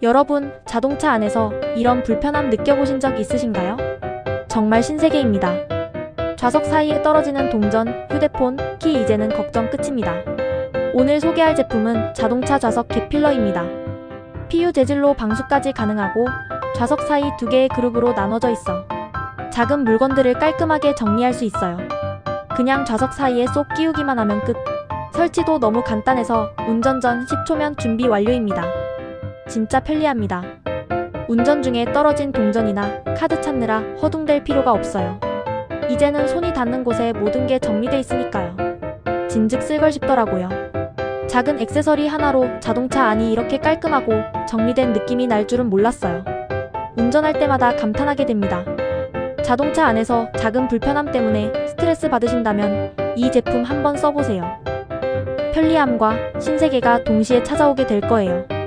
여러분, 자동차 안에서 이런 불편함 느껴보신 적 있으신가요? 정말 신세계입니다. 좌석 사이에 떨어지는 동전, 휴대폰, 키 이제는 걱정 끝입니다. 오늘 소개할 제품은 자동차 좌석 개필러입니다. PU 재질로 방수까지 가능하고 좌석 사이 두 개의 그룹으로 나눠져 있어 작은 물건들을 깔끔하게 정리할 수 있어요. 그냥 좌석 사이에 쏙 끼우기만 하면 끝. 설치도 너무 간단해서 운전 전 10초면 준비 완료입니다. 진짜 편리합니다. 운전 중에 떨어진 동전이나 카드 찾느라 허둥댈 필요가 없어요. 이제는 손이 닿는 곳에 모든 게 정리돼 있으니까요. 진즉 쓸걸 싶더라고요. 작은 액세서리 하나로 자동차 안이 이렇게 깔끔하고 정리된 느낌이 날 줄은 몰랐어요. 운전할 때마다 감탄하게 됩니다. 자동차 안에서 작은 불편함 때문에 스트레스 받으신다면 이 제품 한번 써보세요. 편리함과 신세계가 동시에 찾아오게 될 거예요.